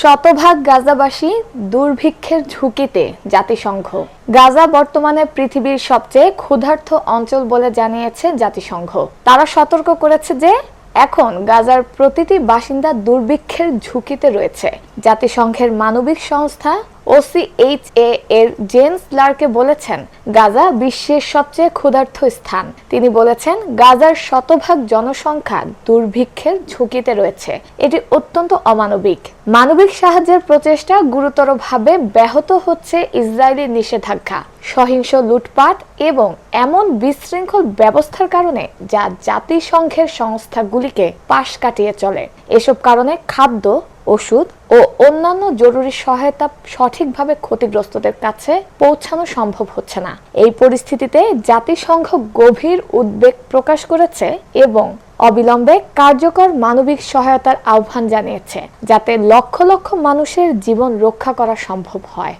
শতভাগ গাজাবাসী দুর্ভিক্ষের ঝুঁকিতে জাতিসংঘ। গাজা বর্তমানে পৃথিবীর সবচেয়ে ক্ষুধার্ত অঞ্চল বলে জানিয়েছে জাতিসংঘ। তারা সতর্ক করেছে যে, এখন গাজার প্রতিটি বাসিন্দা দুর্ভিক্ষের ঝুঁকিতে রয়েছে। জাতিসংঘের মানবিক সংস্থা ওসিএইচএ এর জেমস লার্কে বলেছেন, গাজা বিশ্বের সবচেয়ে ক্ষুধার্থ স্থান। তিনি বলেছেন, গাজার শতভাগ জনসংখ্যা দুর্ভিক্ষের ঝুঁকিতে রয়েছে। এটি অত্যন্ত অমানবিক। মানবিক সাহায্যের প্রচেষ্টা গুরুতরভাবে ব্যাহত হচ্ছে ইসরায়েলি নিষেধাজ্ঞা। সহিংস লুটপাট এবং এমন বিশৃঙ্খল ব্যবস্থার কারণে যা জাতিসংঘের সংস্থাগুলিকে পাশ কাটিয়ে চলে। এসব কারণে খাদ্য ওষুধ ও অন্যান্য জরুরি সহায়তা সঠিকভাবে ক্ষতিগ্রস্তদের কাছে পৌঁছানো সম্ভব হচ্ছে না। এই পরিস্থিতিতে জাতিসংঘ গভীর উদ্বেগ প্রকাশ করেছে এবং অবিলম্বে কার্যকর মানবিক সহায়তার আহ্বান জানিয়েছে, যাতে লক্ষ লক্ষ মানুষের জীবন রক্ষা করা সম্ভব হয়।